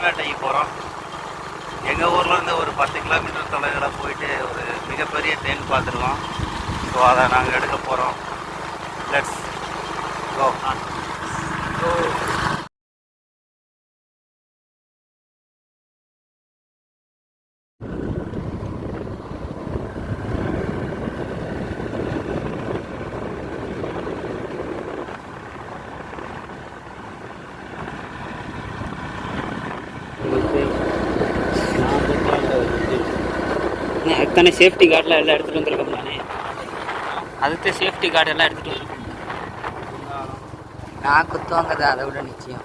தேன் வேட்டைக்கு போகிறோம் எங்கள் ஊர்லேருந்து ஒரு பத்து கிலோமீட்டர் தொலைவில் போயிட்டு ஒரு மிகப்பெரிய தேன் பார்த்துருக்கோம். ஸோ அதை நாங்கள் எடுக்க போகிறோம் லெட்ஸ் கோ அதுதானே சேஃப்டி கார்டெலாம் எல்லாம் எடுத்துகிட்டு வந்திருக்கோம் நானே. அதுக்கு சேஃப்டி கார்டு எல்லாம் எடுத்துகிட்டு வந்திருக்கோம். நான் குத்துவாங்கிறது அதை விட நிச்சயம்.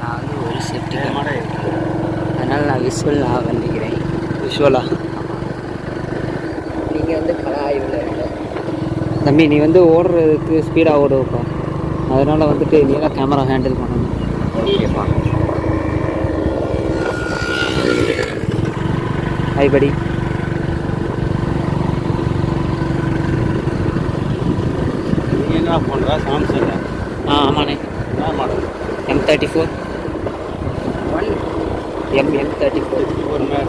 நான் வந்து ஒரு சேஃப்டி அதனால் நான் விஷுவல் நான் வந்துக்கிறேன் விஷுவலா நீங்கள் வந்து கல ஆய்வில் இல்லை தம்பி நீ வந்து ஓடுறதுக்கு ஸ்பீடாக ஓடுவப்பா அதனால் வந்துட்டு நீ தான் கேமரா ஹேண்டில் பண்ணணும். ஓகேப்பா ஹை படி என்ன பண்ணுறா சாம்சங் ஆ ஆமாண்ணே. Model M thirty four one M M thirty four ஒரு இல்லை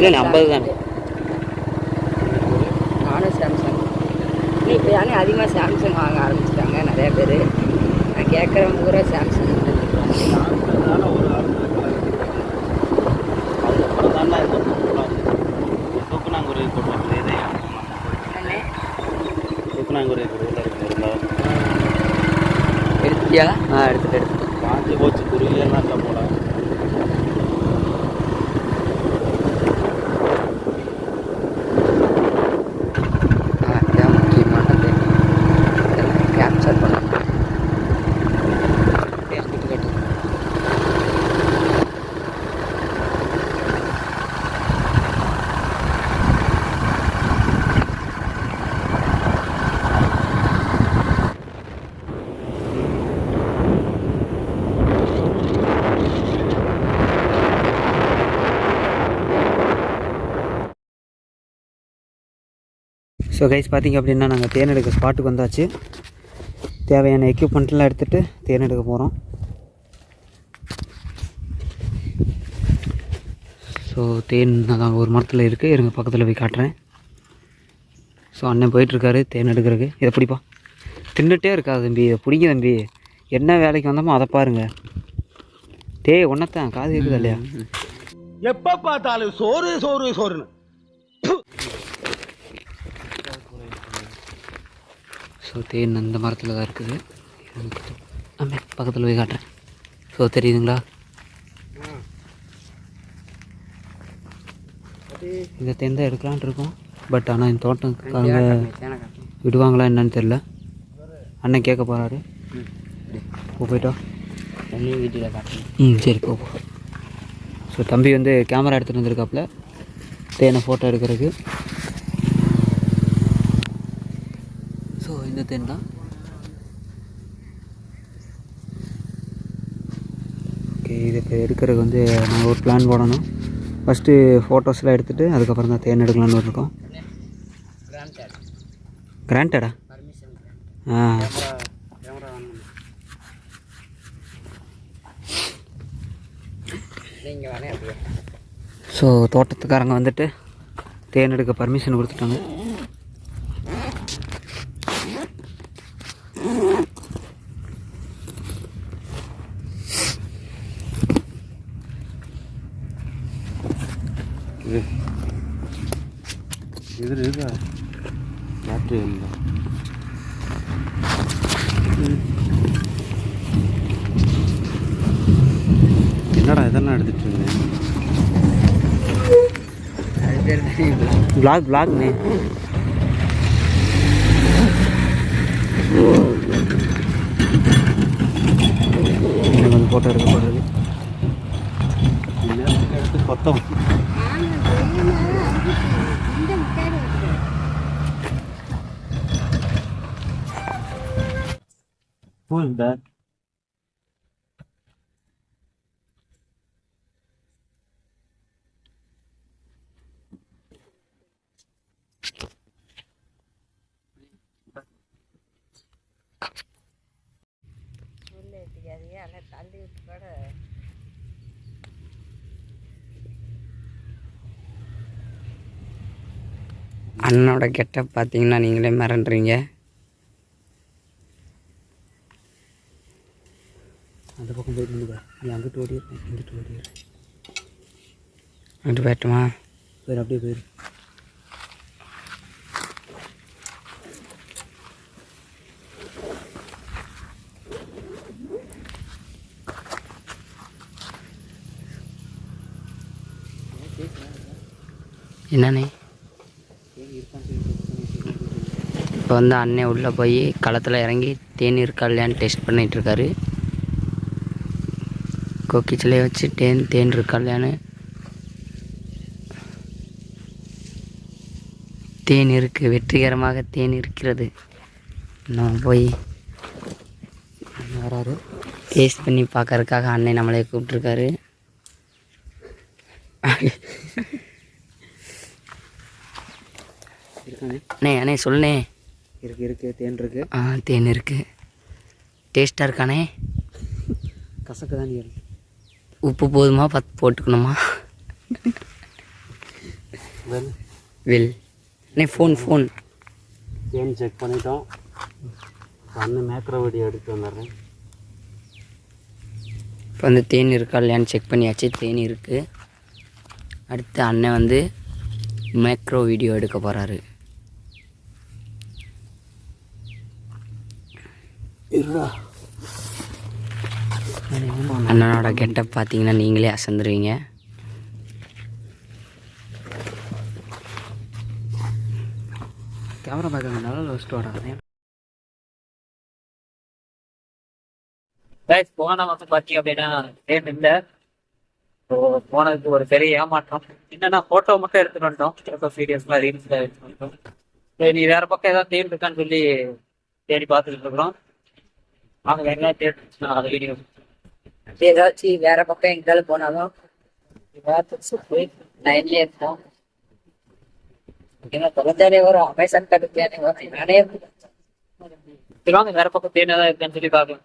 இல்லை ஐம்பது தானே. நானும் சாம்சங் இல்லை. இப்போ யானே அதிகமாக சாம்சங் வாங்க ஆரம்பிச்சிட்டாங்க நிறைய பேர். நான் கேட்குறவங்க பூரா சாம்சங் சாம்சங்னால ஒரு அதுக்கப்புறம் தானே இந்த தூக்குலாம் தூக்குனாங்குருவி போட்டு இதே என்னண்ணே இருக்கு இருந்தால் எடுத்தியா ஆ எடுத்துட்டு எடுத்து காஞ்சி போச்சு குருவியெல்லாம் ஸோ கைஸ் பார்த்திங்க அப்படின்னா நாங்கள் தேன் எடுக்க ஸ்பாட்டுக்கு வந்தாச்சு. தேவையான எக்யூப்மெண்ட்லாம் எடுத்துகிட்டு தேன் எடுக்க போகிறோம் ஸோ தேன் அதான் ஒரு மரத்தில் இருக்குது இருங்க பக்கத்தில் போய் காட்டுறேன். ஸோ அண்ணன் போயிட்டுருக்காரு தேன் எடுக்கிறதுக்கு இதை பிடிப்பா. தின்னுட்டே இருக்காது தம்பி. இதை பிடிங்க தம்பி. என்ன வேலைக்கு வந்தோமோ அதை பாருங்க. டேய் ஒன்றத்தான் காது கேட்குதா இல்லையா? எப்போ பார்த்தாலும் சோறு சோறு சோறுன்னு. ஸோ தேன் அந்த மரத்தில் தான் இருக்குது. பக்கத்தில் போய் காட்டுறேன். ஸோ தெரியுதுங்களா? இந்த தேன் தான் எடுக்கலான்ட்டு இருக்கோம். பட் ஆனால் இந்த தோட்டம்காரங்க விடுவாங்களா என்னன்னு தெரில அண்ணன் கேட்க போகிறாரு போ போயிட்டோம் தண்ணி வீட்டில் காட்டணும் ம் சரி போ ஸோ தம்பி வந்து கேமரா எடுத்துகிட்டு வந்திருக்காப்புல. தேனை ஃபோட்டோ எடுக்கிறதுக்கு. ஸோ இந்த தேன் தான் ஓகே இது இப்போ எடுக்கிறதுக்கு வந்து நாங்கள் ஒரு பிளான் போடணும். ஃபஸ்ட்டு ஃபோட்டோஸ்லாம் எடுத்துகிட்டு அதுக்கப்புறம் தான் தேன் எடுக்கலான்னு இருக்கோம் கிராண்டடா ஆ. ஸோ தோட்டத்துக்காரங்க வந்துட்டு தேன் எடுக்க பர்மிஷன் கொடுத்துட்டாங்க. இது இருக்கா பேட்ரி இல்லை என்னடா இதெல்லாம் எடுத்துட்டு இருந்தேன் பிளாக் பிளாக்னே எனக்கு வந்து ஃபோட்டோ எடுக்க போகிறது கொத்தம் Who is that? அண்ணனோட கெட்டப் பார்த்தீங்கன்னா நீங்களே மறந்துடுறீங்க அந்த பக்கம் போயிட்டு நின்னுக்க. நீ அங்கிட்டு ஓடிடு இங்கிட்டு ஓடிடு அங்கிட்டு போயிட்டுமா போயிரு அப்படியே போயிரு என்னண்ணே இப்போ வந்து அண்ணன் உள்ளே போய் களத்தில் இறங்கி தேன் இருக்கா இல்லையான்னு டெஸ்ட் பண்ணிட்டு இருக்காரு கொக்கிச்சிலையை வச்சு தேன் தேன் இருக்கா இல்லையான்னு. தேன் இருக்கு வெற்றிகரமாக தேன் இருக்கிறது. நம்ம போய் வராரு. டேஸ்ட் பண்ணி பார்க்கறதுக்காக அண்ணன் நம்மளே கூப்பிட்ருக்காரு அண்ணே அண்ணே சொல்லுண்ணே. இருக்கு இருக்கு தேன் இருக்கு. ஆ தேன் இருக்கு. டேஸ்ட்டாக இருக்கானே கசக்கு தான் உப்பு போதுமா? பத்து போட்டுக்கணுமா? வில். அண்ணே ஃபோன் ஃபோன் தேன் செக் பண்ணிட்டோம். அண்ணன் மேக்ரோ வீடியோ எடுத்து வந்துடுறேன். இப்போ வந்து தேன் இருக்கா இல்லையான்னு செக் பண்ணியாச்சு. தேன் இருக்குது அடுத்து அண்ணன் வந்து மேக்ரோ வீடியோ எடுக்க போகிறாரு அண்ணனோட கெட்டப் பார்த்தீங்கன்னா நீங்களே அசந்துருவீங்க. கேமரா நல்லா வச்சுட்டு வரானே கைஸ் போன மாசம் பார்த்தீங்க அப்படின்னா நேம் இல்லை. ஸோ போனதுக்கு ஒரு பெரிய ஏமாற்றம். என்னன்னா ஃபோட்டோ மட்டும் எடுத்துட்டு வந்துட்டோம். ஃபோட்டோ வீடியோஸ்லாம் ரீல்ஸில் எடுத்துட்டு வந்துட்டோம். சரி நீ வேற பக்கம் ஏதாவது தேடி இருக்கான்னு சொல்லி தேடி பார்த்துட்டு இருக்கிறோம். வேற ஏதாவது தேடி அது வீடியோ ஏதாச்சும் வேற பக்கம் எங்கேயாலும் போனாலும் லைன்லேயே இருப்போம். ஏன்னா தொலைஞ்சாலே வரும் அமேசான் கடுப்பு வரும் நிறைய சரி வேற பக்கம் தேடி ஏதாவது இருக்கான்னு சொல்லி பார்க்கலாம்.